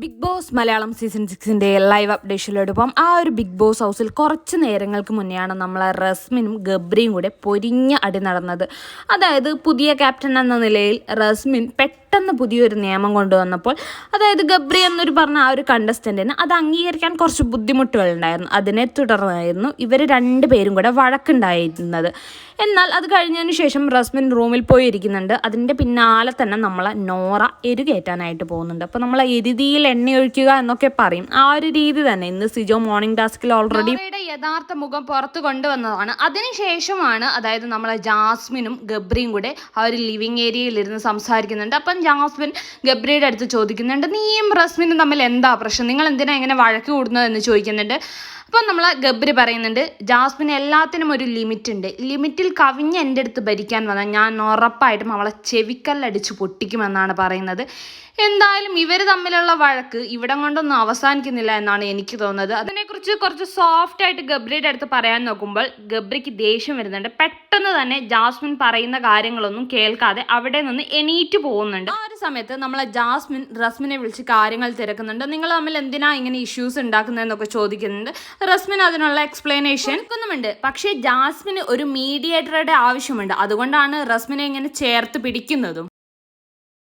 Big boss Malayalam season സിക്സിന്റെ live അപ്ഡേഷനിലോടൊപ്പം ആ ഒരു ബിഗ് ബോസ് ഹൗസിൽ കുറച്ച് നേരങ്ങൾക്ക് മുന്നെയാണ് നമ്മൾ റസ്മിനും ഗബ്രിയും കൂടെ പൊരിഞ്ഞ അടി നടന്നത്. അതായത് പുതിയ ക്യാപ്റ്റൻ എന്ന നിലയിൽ റസ്മിൻ പെട്ടെന്ന് പുതിയൊരു നിയമം കൊണ്ടുവന്നപ്പോൾ അതായത് ഗബ്രി എന്നൊരു പറഞ്ഞ ആ ഒരു കണ്ടസ്റ്റന്റിന് അത് അംഗീകരിക്കാൻ കുറച്ച് ബുദ്ധിമുട്ടുകളുണ്ടായിരുന്നു. അതിനെ തുടർന്നായിരുന്നു ഇവർ രണ്ട് പേരും കൂടെ വഴക്കുണ്ടായിരുന്നത്. എന്നാൽ അത് കഴിഞ്ഞതിന് ശേഷം റസ്മിൻ റൂമിൽ പോയി ഇരിക്കുന്നുണ്ട് അതിന്റെ പിന്നാലെ തന്നെ നമ്മളെ നോറ എരുകയറ്റാനായിട്ട് പോകുന്നുണ്ട്. അപ്പോൾ നമ്മളെ എരുതിയിൽ എണ്ണയൊഴിക്കുക എന്നൊക്കെ പറയും. ആ ഒരു രീതി തന്നെ. ഇന്ന് സിജോ മോർണിംഗ് ടാസ്കിൽ ഓൾറെഡി യഥാർത്ഥ മുഖം പുറത്ത് കൊണ്ടുവന്നതാണ്. അതിനുശേഷമാണ് അതായത് നമ്മളെ ജാസ്മിനും ഗബ്രിയും കൂടെ ആ ഒരു ലിവിങ് ഏരിയയിൽ ഇരുന്ന് സംസാരിക്കുന്നുണ്ട്. അപ്പം ജാസ്മിൻ ഗബ്രിയുടെ അടുത്ത് ചോദിക്കുന്നുണ്ട് നീയും റസ്മിനും തമ്മിൽ എന്താ പ്രശ്നം? നിങ്ങൾ എന്തിനാ ഇങ്ങനെ വഴക്ക് കൂടുന്നത്? എന്ന് ചോദിക്കുന്നുണ്ട്. അപ്പം നമ്മൾ ഗബ്രി പറയുന്നുണ്ട് ജാസ്മിന് എല്ലാത്തിനും ഒരു ലിമിറ്റ് ഉണ്ട് ലിമിറ്റിൽ കവിഞ്ഞ് എന്റെ അടുത്ത് ഭരിക്കാൻ വന്നാൽ ഞാൻ ഉറപ്പായിട്ടും അവളെ ചെവിക്കല്ലടിച്ച് പൊട്ടിക്കുമെന്നാണ് പറയുന്നത്. എന്തായാലും ഇവർ തമ്മിലുള്ള വഴക്ക് ഇവിടം കൊണ്ടൊന്നും അവസാനിക്കുന്നില്ല എന്നാണ് എനിക്ക് തോന്നുന്നത്. അതിനെക്കുറിച്ച് കുറച്ച് സോഫ്റ്റ് ആയിട്ട് ഗബ്രിയുടെ അടുത്ത് പറയാൻ നോക്കുമ്പോൾ ഗബ്രിക്ക് ദേഷ്യം വരുന്നുണ്ട്. പെട്ടെന്ന് തന്നെ ജാസ്മിൻ പറയുന്ന കാര്യങ്ങളൊന്നും കേൾക്കാതെ അവിടെ നിന്ന് എണീറ്റ് പോകുന്നുണ്ട്. ആ ഒരു സമയത്ത് നമ്മളെ ജാസ്മിൻ റസ്മിനെ വിളിച്ച് കാര്യങ്ങൾ തിരക്കുന്നുണ്ട്. നിങ്ങൾ തമ്മിൽ എന്തിനാ ഇങ്ങനെ ഇഷ്യൂസ് ഉണ്ടാക്കുന്നതെന്നൊക്കെ ചോദിക്കുന്നുണ്ട്. റസ്മിൻ അതിനുള്ള എക്സ്പ്ലനേഷൻ ഒന്നുമുണ്ട് പക്ഷേ ജാസ്മിന് ഒരു മീഡിയേറ്ററുടെ ആവശ്യമുണ്ട്. അതുകൊണ്ടാണ് റസ്മിനെ ഇങ്ങനെ ചേർത്ത് പിടിക്കുന്നതും.